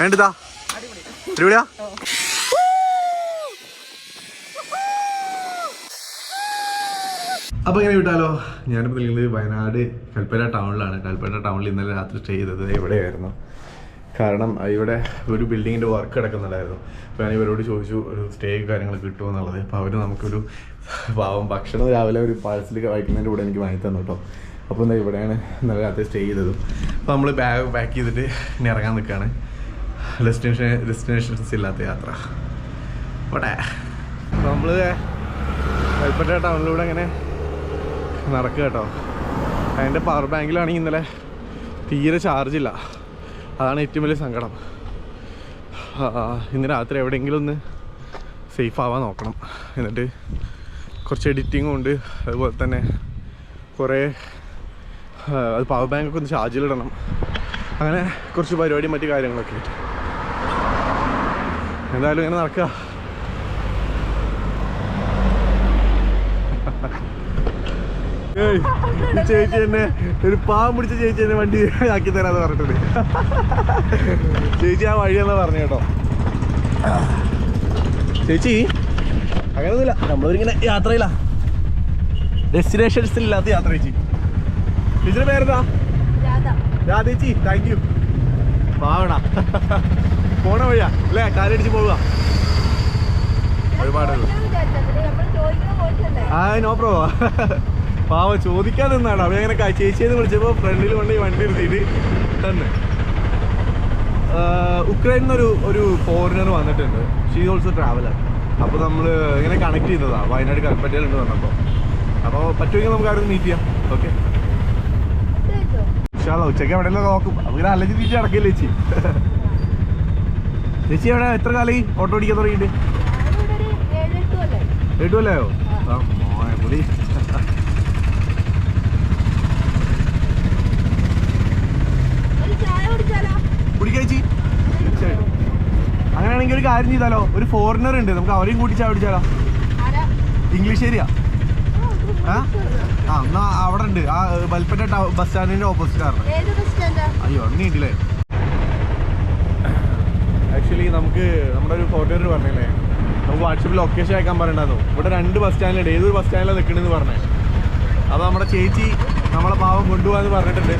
വേണ്ടതാ. അടിപൊളിയാ അപ്പോൾ ഇങ്ങനെ വിട്ടാലോ? ഞാനിപ്പോൾ നിൽക്കുന്നത് വയനാട് കൽപ്പറ്റ ടൗണിലാണ്. കൽപ്പറ്റ ടൗണിൽ ഇന്നലെ രാത്രി സ്റ്റേ ചെയ്തത് എവിടെയായിരുന്നു? കാരണം ഇവിടെ ഒരു ബിൽഡിങ്ങിന്റെ വർക്ക് കിടക്കുന്നുണ്ടായിരുന്നു. അപ്പോൾ ഞാൻ ഇവരോട് ചോദിച്ചു ഒരു സ്റ്റേ കാര്യങ്ങൾ കിട്ടുമോ എന്നുള്ളത്. അപ്പോൾ അവർ നമുക്കൊരു പാവം ഭക്ഷണം രാവിലെ ഒരു പാഴ്സൽ കഴിക്കുന്നതിന്റെ കൂടെ എനിക്ക് വാങ്ങി തന്നു കേട്ടോ. അപ്പോൾ എന്താ ഇവിടെയാണ് ഇന്നലെ രാത്രി സ്റ്റേ ചെയ്തതും. അപ്പോൾ നമ്മൾ ബാഗ് പാക്ക് ചെയ്തിട്ട് ഇനി ഇറങ്ങാൻ നിൽക്കുകയാണ് ഡെസ്റ്റിനേഷൻ ഡെസ്റ്റിനേഷൻസ് ഇല്ലാത്ത യാത്ര. ഇവിടെ അപ്പോൾ നമ്മൾ കൽപ്പറ്റ ടൗണിലൂടെ ഇങ്ങനെ നടക്കുക കേട്ടോ. അതിന്റെ പവർ ബാങ്കിലാണെങ്കിൽ ഇന്നലെ തീരെ ചാർജില്ല അതാണ് ഏറ്റവും വലിയ സങ്കടം. ഇന്ന് രാത്രി എവിടെയെങ്കിലും ഒന്ന് സേഫ് ആവാൻ നോക്കണം. എന്നിട്ട് കുറച്ച് എഡിറ്റിങ്ങും ഉണ്ട്. അതുപോലെ തന്നെ കുറേ അത് പവർ ബാങ്കൊക്കെ ഒന്ന് ചാർജിലിടണം അങ്ങനെ കുറച്ച് പരിപാടിയും മറ്റു കാര്യങ്ങളൊക്കെ ആയിട്ട്. എന്തായാലും ഇങ്ങനെ നടക്കുക ഈ ചേച്ചി എന്നെ ഒരു പാവം പിടിച്ച ചേച്ചി എന്നെ വണ്ടി ആക്കി തരാന്ന് പറഞ്ഞിട്ടുണ്ട്. ചേച്ചി ആ വഴി വഴിയെന്നാ പറഞ്ഞു കേട്ടോ. ചേച്ചി അങ്ങനെയൊന്നുമില്ല നമ്മളൊരിങ്ങനെ യാത്രയില്ല ഡെസ്റ്റിനേഷൻസ് ഇല്ലാത്ത യാത്ര ചേച്ചി. ചേച്ചിയുടെ പേരെന്താ? രാധേച്ചി താങ്ക് യു പാവണ. പോണ വഴിയാ. അല്ലേ? കാലടിച്ച് പോവുക. ഒരുപാട് ആ നോ പ്രോ പാവ ചോദിക്കാൻ നിന്നാണ്. അവ അങ്ങനെ ചേച്ചിയെന്ന് വിളിച്ചപ്പോൾ ഫ്രണ്ടിൽ കൊണ്ട് ഈ വണ്ടി നിർത്തിയിട്ട് തന്നെ. ഉക്രൈനിൽ നിന്നൊരു ഒരു ഫോറിനർ വന്നിട്ടുണ്ട്. ഷീ ഓൾസോ ട്രാവലർ അപ്പോൾ നമ്മൾ ഇങ്ങനെ കണക്ട് ചെയ്തതാ. വയനാട് കൽപ്പറ്റയിലുണ്ട് വന്നപ്പോൾ അപ്പോൾ പറ്റുമെങ്കിൽ നമുക്ക് അവിടെ മീറ്റ് ചെയ്യാം. ഓക്കെ ഉച്ചയ്ക്ക്? എവിടെയെല്ലാം നോക്കും. അപ്പോൾ അല്ലെങ്കിൽ തിരിച്ച് നടക്കില്ല ചേച്ചി? ചേച്ചി എവിടെ? എത്ര കാലമായി ഓട്ടോ ഓടിക്കാൻ തുടങ്ങിയിട്ട്? ആ മോനെ പുളി കുടിക്കാച്ചി തീർച്ചയായിട്ടും. അങ്ങനെയാണെങ്കിൽ ഒരു കാര്യം ചെയ്താലോ? ഒരു ഫോറിനർ ഉണ്ട്. നമുക്ക് അവരെയും കൂട്ടി ചായ പിടിച്ചാലോ ഇംഗ്ലീഷ് ഏരിയ? ആ? എന്നാ അവിടെ ഉണ്ട്. ആ ബൽപ്പറ്റ ബസ് സ്റ്റാൻഡിന്റെ ഓപ്പോസിറ്റ് ആണ് അയ്യോ അങ്ങനെയുണ്ടല്ലേ ആക്ച്വലി നമുക്ക് നമ്മുടെ ഒരു ഫോട്ടോർ പറഞ്ഞില്ലേ നമുക്ക് വാട്സപ്പിൽ ലൊക്കേഷൻ അയക്കാൻ പറയണ്ടായിരുന്നു ഇവിടെ രണ്ട് ബസ് സ്റ്റാൻഡിലുണ്ട് ഏതൊരു ബസ് സ്റ്റാൻഡിലാണ് നിൽക്കണമെന്ന് പറഞ്ഞേ അപ്പോൾ നമ്മുടെ ചേച്ചി നമ്മളെ പാവം കൊണ്ടുപോകാന്ന് പറഞ്ഞിട്ടുണ്ട്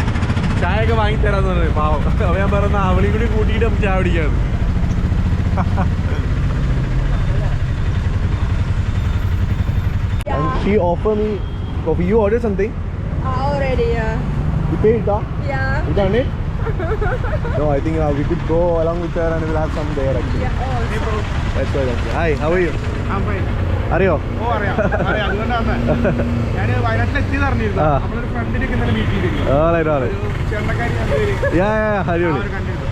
ചായ ഒക്കെ വാങ്ങി പറഞ്ഞത് പറഞ്ഞു പാവം അപ്പോൾ ഞാൻ പറയുന്ന അവളി കൂടി കൂട്ടിയിട്ട് നമുക്ക് ചായ പിടിക്കാറ് She offer me coffee. You ordered something? Already, yeah. You paid, huh? Yeah. You done it? No, I think uh, we could go along with her and we'll have some there actually. Yeah. Oh, That's why. That's why. Hi, how are you? അറിയോ ഓ അറിയാം അറിയാം അതുകൊണ്ടാണ് ഞാൻ you? എത്തിയത് you? ആ. you? ഫ്രണ്ടിനൊക്കെ you? Meet ചെയ്തിരുന്നു alright, alright. ഒരു ചേട്ടക്കാരി രണ്ടുപേര് Yeah, yeah, yeah, അടിപൊളി. അവർ കണ്ടിരുന്നു.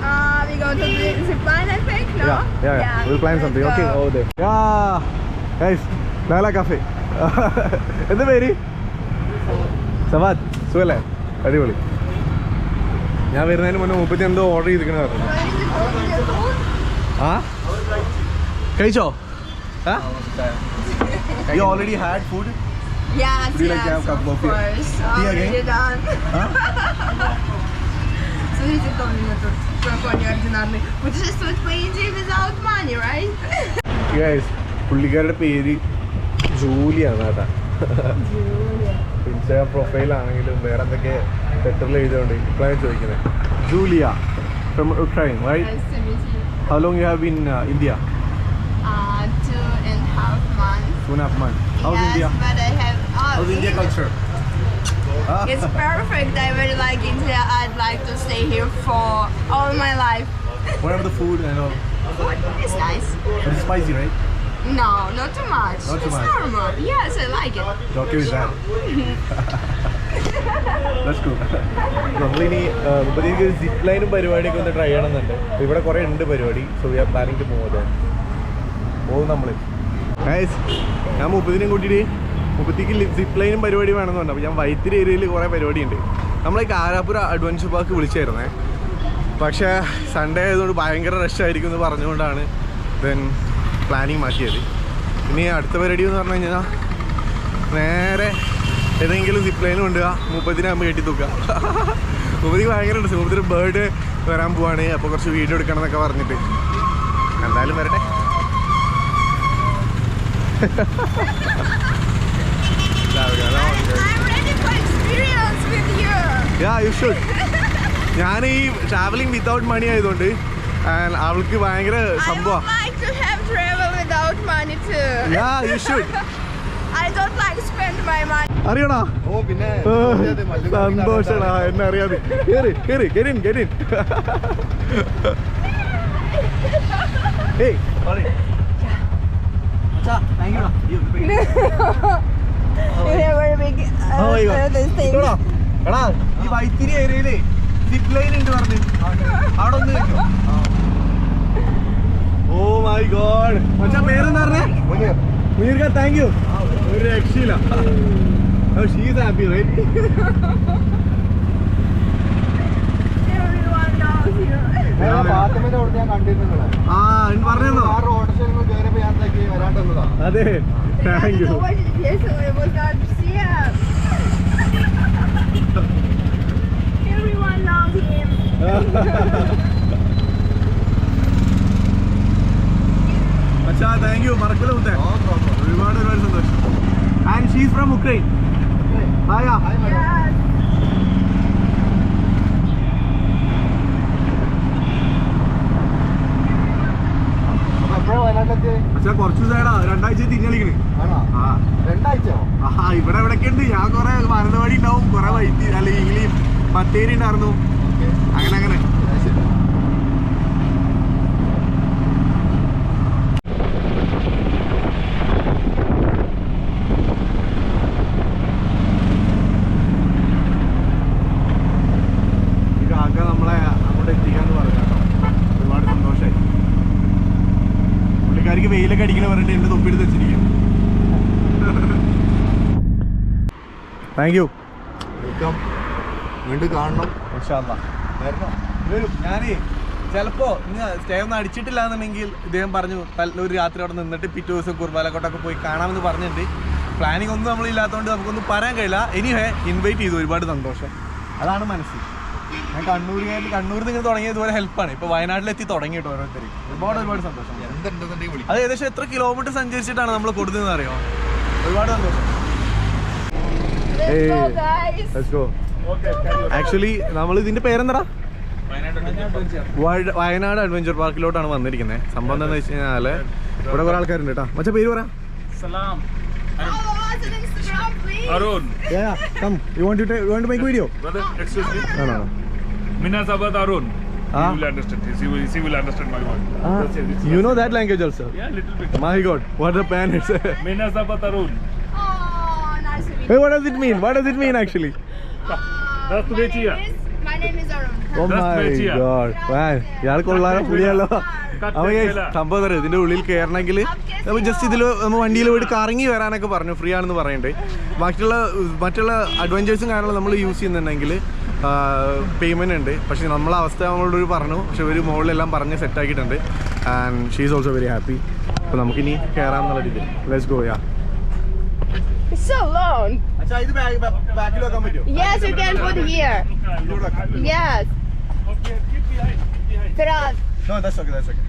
A a a you, you. Go you. Uh? Uh, we going to the zip line, I think, no? Yeah, yeah, yeah. yeah. We'll plan something. go. Okay, over there. Yeah. Guys, Lala Cafe. എന്താ പേര് സവാദ് സുഖല്ലേ അടിപൊളി ഞാൻ വരുന്നതിന് മുന്നേ മുപ്പത്തി എന്തോ order ചെയ്തിരിക്കണ പറഞ്ഞു food? ആ കഴിച്ചോ you already had food Yes, Would you like yes, to have cup of of coffee? Tea again? done. Смотрите, кто у меня тут какой неординарный. Путешествовать по Индии without money, right? Guys പുള്ളിക്കാരുടെ പേര് ജൂലിയാണ് കേട്ടാ ഇൻസ്റ്റാഗ്രാം പ്രൊഫൈലാണെങ്കിലും വേറെ എന്തൊക്കെ ലെറ്ററിൽ എഴുതിയോണ്ട് ഇപ്പോഴാണ് ചോദിക്കുന്നത് Julia from Ukraine right Nice to meet you. How long you have been India Uh, two and a half months. Two and half month how's yes, India but I have. Oh, how's India culture It's perfect. I really like India. I'd like to stay here for all my life. What about the food and all? Food is nice. It's spicy, right? No, not too much. Not too it's much. normal. Yes, I like it. It's okay with that. That's cool. നമ്മളിനി ഒരു zip ലൈനും പരിപാടിയൊക്കെ ഒന്ന് try ചെയ്യണമെന്നുണ്ട് അപ്പോൾ ഇവിടെ കുറേ ഉണ്ട് പരിപാടി so we are planning to move പോകും നമ്മൾ ഞാൻ മുപ്പതിനും കൂട്ടിയിട്ട് മുപ്പത്തേക്ക് സിപ്പ് ലൈനും പരിപാടി പറഞ്ഞു. അപ്പോൾ ഞാൻ വൈത്തിരി ഏരിയയിൽ കുറേ പരിപാടി ഉണ്ട് ഈ കാരാപ്പുര അഡ്വഞ്ചർ പാർക്ക് വിളിച്ചായിരുന്നേ. പക്ഷേ സൺഡേ ആയതുകൊണ്ട് ഭയങ്കര റഷായിരിക്കും എന്ന് പറഞ്ഞുകൊണ്ടാണ് ദെൻ പ്ലാനിങ് മാറ്റിയത്. ഇനി അടുത്ത പരിപാടി എന്ന് പറഞ്ഞു കഴിഞ്ഞാൽ നേരെ ഏതെങ്കിലും സിപ്പ് ലൈൻ കൊണ്ടുപോവുക മുപ്പത്തിനാകുമ്പോൾ കെട്ടി തൂക്കുക മുപ്പതിക്ക് ഭയങ്കര ഉണ്ട് മുപ്പത്തിന് ബേർഡ് വരാൻ പോവാണ്. അപ്പോൾ കുറച്ച് വീഡിയോ എടുക്കണം എന്നൊക്കെ പറഞ്ഞിട്ട്. എന്തായാലും വരട്ടെ I'm ready for experience with you. Yeah you should ഞാൻ ഈ ട്രാവലിംഗ് വിത്തൗട്ട് മണി ആയതുകൊണ്ട് and അവൾക്ക് ഭയങ്കര I would സംഭവം like to have travel without money too. Yeah you should I don't like spend my money. അറിയണോ ഓ പിന്നെ സന്തോഷടാ എന്നെ അറിയാതെ കേറി കേറി കെരിൻ കെരിൻ ഏയ് uh, uh, this thing. എടാ ഈ വൈത്തിരി ഏരിയയിൽ സിപ്പ് ലൈൻ ഉണ്ട് പറഞ്ഞു. അവിടെ ഒന്ന് ഓ മൈ ഗോഡ് മച്ചാ പേരെന്താ പറഞ്ഞേ? മുനീർക്ക താങ്ക് യു ഒരു രക്ഷയില്ല. ഷീസ് ഹാപ്പി റൈറ്റ് ആ പറഞ്ഞോ? ആ റോഡ് കയറിയപ്പോ ഞാൻ വരാണ്ടെന്നതാ അതെ. Thank you What did you say? It was not Siam. Everyone knows him. അച്ഛാ താങ്ക് യു മറക്കല മുത്തേ ഒരുപാട് ഒരുപാട് സന്തോഷം ആൻഡ് ഷീസ് ഫ്രം ഉക്രൈൻ ഹായാ Yes. അപ്പൊ എപ്പോഴാ കുറച്ചു ദിവസമായിടാ. രണ്ടാഴ്ച തിരിഞ്ഞളിക്കണ്. രണ്ടാഴ്ച ആ. ഇവിടെ എവിടെയൊക്കെ ഉണ്ട്? ഞാൻ കുറെ മാനന്തവാടി ഉണ്ടാവും. കുറെ വൈദ്യ അല്ലെങ്കിൽ ബത്തേരി ഉണ്ടായിരുന്നു. അങ്ങനെ അങ്ങനെ അത് ശരി. ഈ കാക്ക നമ്മളെ അങ്ങോട്ട് എത്തിക്കാന്ന് പറഞ്ഞു കേട്ടോ ഒരുപാട് സന്തോഷമായി പുള്ളിക്കാരിക്ക് വെയിലൊക്കെ അടിക്കണ പറഞ്ഞിട്ട് എന്റെ തൊപ്പിയെടുത്ത് വെച്ചിരിക്കും താങ്ക് യു വെൽക്കം വീണ്ടും കാണണം. വരും. ഞാനേ ചിലപ്പോ സ്റ്റേ ഒന്നും അടിച്ചിട്ടില്ല എന്നുണ്ടെങ്കിൽ ഇദ്ദേഹം പറഞ്ഞു ഒരു രാത്രി അവിടെ നിന്നിട്ട് പിറ്റേ ദിവസം കുർബാലക്കോട്ടൊക്കെ പോയി കാണാമെന്ന് പറഞ്ഞിട്ട് പ്ലാനിങ് ഒന്നും നമ്മളില്ലാത്തതുകൊണ്ട് നമുക്കൊന്നും പറയാൻ കഴിയില്ല. എനിവേ ഇൻവൈറ്റ് ചെയ്തു. ഒരുപാട് സന്തോഷം. അതാണ് മനസ്സിൽ. ഞാൻ കണ്ണൂരുകാരിൽ കണ്ണൂരിൽ നിന്ന് തുടങ്ങിയ ഇതുപോലെ ഹെൽപ്പാണ് ഇപ്പൊ വയനാട്ടിലെത്തി തുടങ്ങിയിട്ട് ഓരോരുത്തരും. ഓരോരുത്തർ ഒരുപാട് ഒരുപാട് സന്തോഷം. അത് ഏകദേശം എത്ര കിലോമീറ്റർ സഞ്ചരിച്ചിട്ടാണ് നമ്മൾ കൊടുത്തതെന്ന് അറിയോ ഒരുപാട് സന്തോഷം Let's go, Hey. guys. Actually നമ്മൾ ഇതിന്റെ പേരെന്താ വയ- വയനാട് അഡ്വഞ്ചർ പാർക്കിലോട്ടാണ് വന്നിരിക്കുന്നത് സംഭവം എന്താണെന്ന് വെച്ച് കഴിഞ്ഞാൽ ഇവിടെ കുറെ ആൾക്കാരുണ്ട് കേട്ടോ മച്ച പേര് പറ Salam. Follow us on Instagram, please. Arun. Come you want to you want to make video Brother, excuse me. ആണോ Minazabad Arun. Ah. He will understand this. He will, he will understand my word. It. It's- you know that Yeah, little bit. My god what the plan it's Minazabad Arun. Oh, nice to meet Hey, you. What does it mean? What does it mean actually? Uh, That's my the name is- My name is Arun. Oh my god. Man, ഇയാൾ കൊള്ളാലോ പുള്ളിയല്ലോ അപ്പൊ സംഭവം അറിയാം? ഇതിന്റെ ഉള്ളിൽ കയറണമെങ്കിൽ നമ്മൾ just ഇതിൽ നമ്മൾ വണ്ടിയിൽ പോയിട്ട് കറങ്ങി വരാനൊക്കെ പറഞ്ഞു. ഫ്രീ ആണെന്ന് പറയണ്ടേ. ബാക്കിയുള്ള മറ്റുള്ള അഡ്വഞ്ചേഴ്സും കാര്യങ്ങളും നമ്മൾ യൂസ് ചെയ്യുന്നുണ്ടെങ്കിൽ പേയ്മെന്റ് ഉണ്ട്. പക്ഷെ നമ്മളെ അവസ്ഥ നമ്മളോട് പറഞ്ഞു. പക്ഷെ ഒരു മുകളിലെല്ലാം പറഞ്ഞ് സെറ്റാക്കിയിട്ടുണ്ട് and she is also very happy അപ്പോൾ നമുക്കിനി കയറാമെന്നുള്ള രീതിയിൽ. Let's go yeah So long. अच्छा इधर बैक बैक ही लगा मेरे Yes, you can put here. Yes. Okay, keep behind, keep behind. Cross. No, that's okay, that's okay.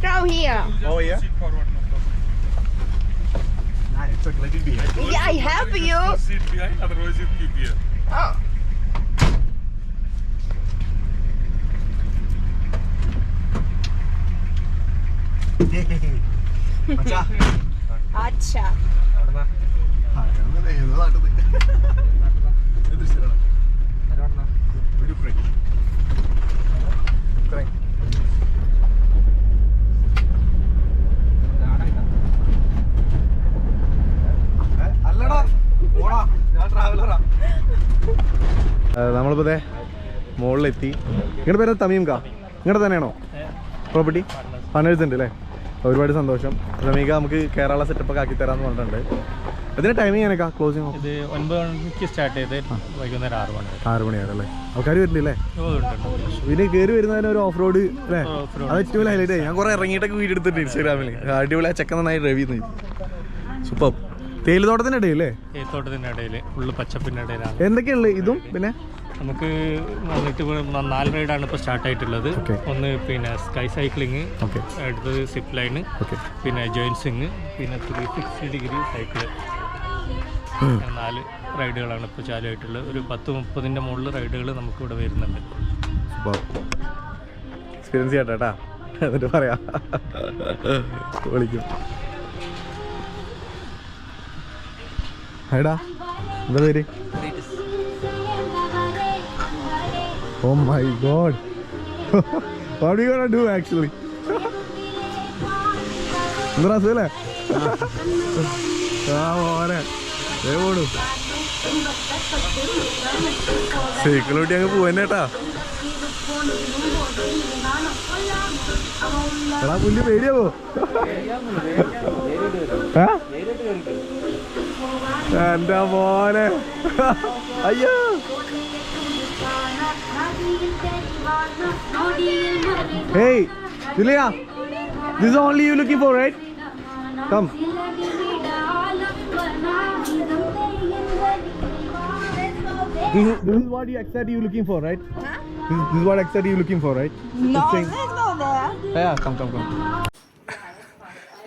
Throw here. Oh yeah. No. Nah, it's okay. Let it be. here. Yeah, I help you. Sit behind, otherwise you keep here. Oh. अच्छा अच्छा നമ്മളിപ്പോ മുകളിലെത്തി നിങ്ങളുടെ പേര് Tamim കാ നിങ്ങളുടെ തന്നെയാണോ? Property പനേഴ്സ് ഉണ്ട് അല്ലേ ഒരുപാട് സന്തോഷം. റമീക നമുക്ക് കേരള സെറ്റപ്പ് ഒക്കെ ആക്കി തരാന്ന് പറഞ്ഞിട്ടുണ്ട്. ഇതിന്റെ ടൈമിംഗ് എങ്ങനെയാ? ക്ലോസിംഗ് ഇത് ഒൻപത് മണിക്ക് സ്റ്റാർട്ട് ചെയ്ത് വൈകുന്നേരം ആറ് മണി ആറ് മണിയാണ് അല്ലേ? ആൾക്കാർ വരുന്നില്ലേ. പിന്നെ കയറി വരുന്നതിന് ഒരു ഓഫ് റോഡ് അല്ലേ. അത് ഏറ്റവും ഹൈലൈറ്റ് ഞാൻ കുറെ ഇറങ്ങിയിട്ടൊക്കെ വീഡിയോ എടുത്തിട്ടുണ്ട് ഇൻസ്റ്റാഗ്രാമിൽ അടിപൊളി ആ ചെക്കൻ നന്നായി ഡ്രൈവ് ചെയ്യുന്നു. സൂപ്പർ തേയിലത്തോട്ടത്തിന്റെ ഇടയിലേ തേയിലത്തോട്ടത്തിന്റെ ഇടയിൽ ഫുള്ള് പച്ചപ്പിന്റെ ഇടയിലാണ്. എന്തൊക്കെയുള്ളത് ഇതും പിന്നെ? നമുക്ക് വന്നിട്ട് നാല് റൈഡാണ് ഇപ്പോൾ സ്റ്റാർട്ട് ആയിട്ടുള്ളത്. ഒന്ന് പിന്നെ സ്കൈ സൈക്ലിങ് ഓക്കെ അടുത്തത് സിപ്പ് ലൈന് ഓക്കെ പിന്നെ ജോയിൻസിങ് പിന്നെ ത്രീ സിക്സ്റ്റി ഡിഗ്രി സൈക്കിൾ നാല് റൈഡുകളാണ് ഇപ്പോൾ ചാലുമായിട്ടുള്ളത് ഒരു പത്ത് മുപ്പതിന്റെ മുകളിൽ റൈഡുകൾ നമുക്കിവിടെ വരുന്നുണ്ട്. എക്സ്പീരിയൻസ് ചെയ്യട്ടാ എന്നിട്ട് പറയാം. വിളിക്കും. ഹായ്ടാ എന്താ പേര്? ഓ my god what you gonna do actually എന്താ സുഖല്ലേ ആ. മോനെ. ദേ പോണു. സൈക്കിൾ ഓട്ടി അങ്ങ് പോവന്നേട്ടാ എടാ പുല്ല് പേടിയാവോ? എന്റെ മോനെ. അയ്യോ. Hey Julia this only you looking for right come This is, this is what you exactly you looking for, right? This, this is what exactly you looking for, right? No, This there's no there. Yeah, come, come, come.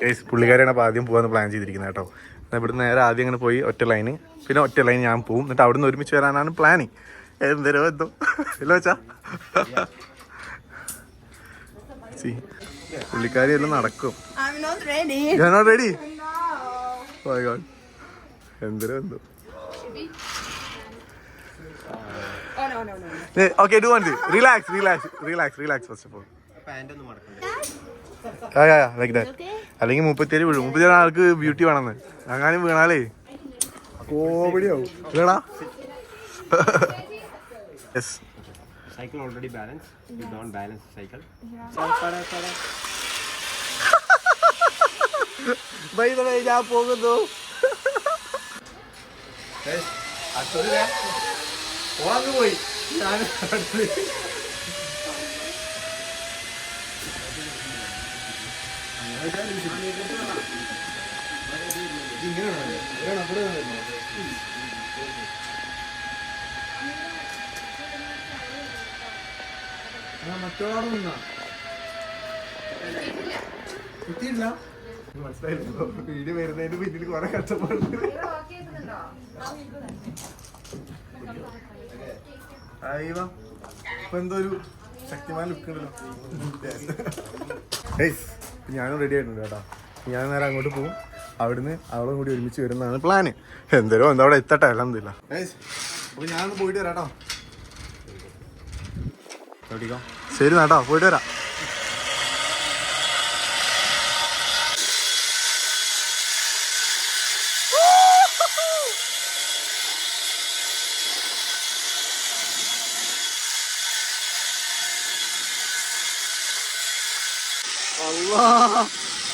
Guys പുള്ളിക്കാരാണ് അപ്പോൾ ആദ്യം പോകാൻ plan ചെയ്തിരിക്കുന്നത് കേട്ടോ. എന്നാൽ ഇവിടുന്ന് നേരെ ആദ്യം അങ്ങനെ പോയി ഒറ്റ ലൈന് പിന്നെ ഒറ്റ ലൈൻ ഞാൻ പോവും. എന്നിട്ട് അവിടുന്ന് ഒരുമിച്ച് വരാനാണ് പ്ലാനിങ് എന്തരോ എന്തോ ഇല്ല വെച്ചാ. പുള്ളിക്കാരി എല്ലാം നടക്കും. I'm not ready. ഞാൻ നോട്ട് റെഡി മൈ ഗോഡ് എന്തരോ എന്തോ? Oh no no no. Okay do one relax relax relax relax first of all like that അല്ലെങ്കിൽ മുപ്പത്തിയേഴ് വീഴും. മുപ്പത്തിയേഴ് ആൾക്ക് ബ്യൂട്ടി വേണമെന്ന്. അങ്ങനെ വീണാലേ. കോമഡിയാവും. ഇല്ലടാ yes Cycle already balanced. You don't balance the cycle. ഞാൻ പോകുന്നു പോയി ഞാൻ എന്തോ ഗൈസ് ഞാനും റെഡി ആയിട്ടുണ്ട് കേട്ടോ. ഞാൻ നേരെ അങ്ങോട്ട് പോകും അവിടുന്ന് അവളും കൂടി ഒരുമിച്ച് വരുന്നതാണ് പ്ലാന് എന്തേരോ എന്താ അവിടെ എത്തട്ടെ? എല്ലാം എന്തില്ല അപ്പൊ ഞാനൊന്ന് പോയിട്ട് വരാട്ടോ. ശരി കേട്ടോ പോയിട്ട് വരാം.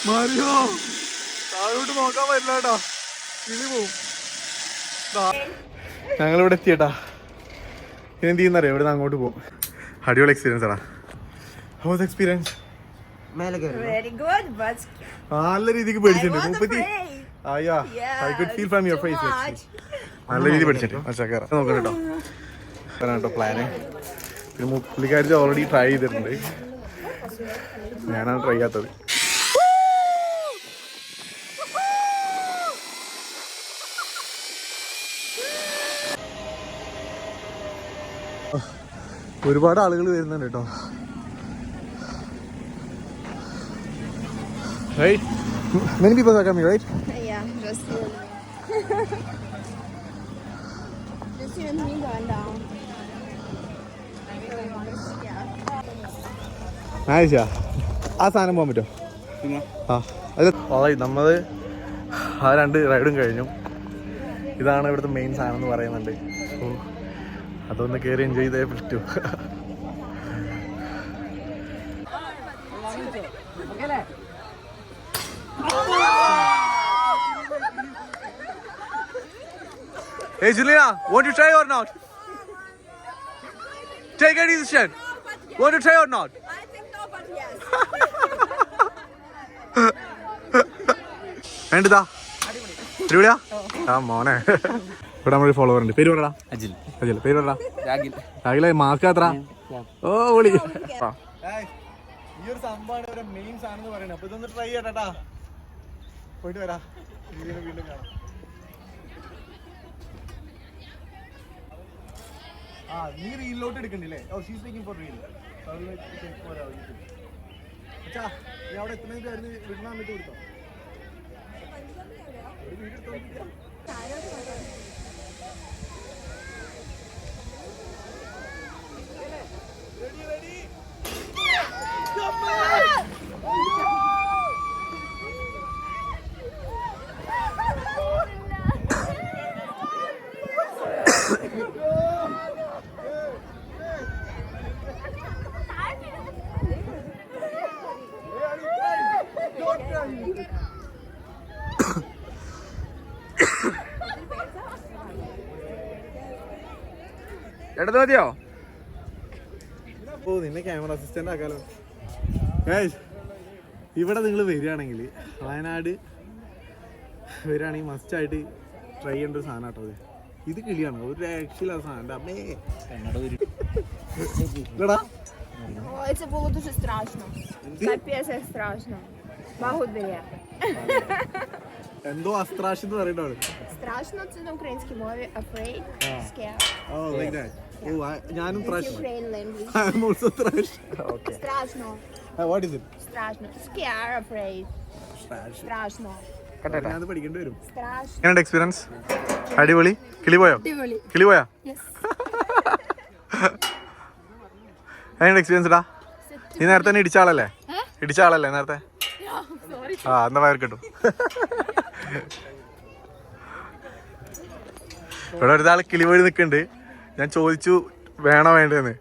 മറിയോ താഴോട്ട് നോക്കാൻ പറ്റില്ല കേട്ടോ കിളി പോവും. ഞങ്ങളിവിടെ എത്തിയേട്ടാ. ഇനി എന്ത് ചെയ്യുന്നറിയോ? ഇവിടെ നിന്ന് അങ്ങോട്ട് പോകും അടിപൊളി എക്സ്പീരിയൻസ് ആടാ. ഹൗസ് എക്സ്പീരിയൻസ് Very good, നല്ല രീതിക്ക് പേടിച്ചിട്ടുണ്ട്. മുപ്പത്തി അയ്യാ I could feel from your face നല്ല രീതിയിൽ പഠിച്ചിട്ടുണ്ട് അച്ഛാ കയറാം നോക്കണം കേട്ടോ. കേട്ടോ പ്ലാന് പിന്നെ മു- ഓൾറെഡി ട്രൈ ചെയ്തിട്ടുണ്ട്. ഞാനാണ് ട്രൈ ചെയ്യാത്തത്. ഒരുപാട് ആളുകൾ വരുന്നുണ്ട് കേട്ടോ. Right? Many people are coming, right? Yeah, just you and me. just you and me going down. Yeah. Ayisha ആ സാധനം പോകാൻ പറ്റുമോ ആ അത് ഓളായി നമ്മൾ ആ രണ്ട് റൈഡും കഴിഞ്ഞു ഇതാണ് ഇവിടുത്തെ മെയിൻ സാധനം എന്ന് പറയുന്നുണ്ട് സോ അതൊന്ന് കയറി എൻജോയ് ചെയ്തേ പറ്റൂ Hey Julina, want to try or not? Take a decision. Want to try or not? I think no, but yes. വേണ്ടതാ. അടിപൊളിയാ? ആ മോനെ. ഇവിടെ നമ്മുടെ ഫോളോവർ ഉണ്ട്. പേര് പറടാ അജിൽ. അജിൽ. പേര് പറടാ രാഗിൽ. രാവിലെ മാസ്ക് അത്ര ഓ വിളി. ഈ ഒരു സംഭവമാണ് ഒരു മെയിൻ സാധനം എന്ന് പറയുന്നത്. അപ്പൊ ഇതൊന്ന് ട്രൈ ചെയ്യട്ടാ പോയിട്ട് വരാ. വീണ്ടും കാണാം. ആ നീ റീലിലോട്ട് എടുക്കണ്ടല്ലേ? Oh she's taking for reel അച്ഛാ നീ അവിടെ എത്തുന്നതിന്റെ ആയിരുന്നു വിടണ വന്നിട്ട് കൊടുത്തോ? ഒരു വീഡിയോ എടുത്തോണ്ടിരിക്കാം എടുത്തു മതിയോ ഓ നിന്നെ ക്യാമറ അസിസ്റ്റന്റ് ആക്കാലോ ഗൈസ് ഇവിടെ നിങ്ങൾ വരികയാണെങ്കിൽ വയനാട് വരികയാണെങ്കിൽ മസ്റ്റ് ആയിട്ട് ട്രൈ ചെയ്യേണ്ട ഒരു സാധനം കേട്ടോ അത് ഇത് കിളിയാണ് ഒരു രക്ഷയില്ലാത്ത സാധനം എൻ്റെ അമ്മേ ഇല്ലടാ Ой, це було дуже страшно. Капець як страшно. Благодаря. എന്തോ അസ്ത്രാശി എന്ന് പറയട്ടോ അവള് Страшно це на українській мові. Afraid, scared. Oh like that oh ah- ഞാനും It's thrash Ukraine language. I am also thrash Страшно. What is Страшно. Scare, afraid. It Страшно. ഞാൻ പഠിക്കേണ്ടി വരും Страшно. എങ്ങനെയുണ്ട് എക്സ്പീരിയൻസ് അടിപൊളി കിളി പോയോ കിളി പോയാ എങ്ങനെയുണ്ട് എക്സ്പീരിയൻസ് ഇടാ നീ നേരത്തെ തന്നെ ഇടിച്ച ആളല്ലേ ഇടിച്ച ആളല്ലേ നേരത്തെ ആ എന്നാ വയർ കിട്ടും ഇവിടെ ഒരാൾ കിളി പോയി നിൽക്കുന്നുണ്ട് ഞാൻ ചോദിച്ചു വേണോ വേണ്ടതെന്ന്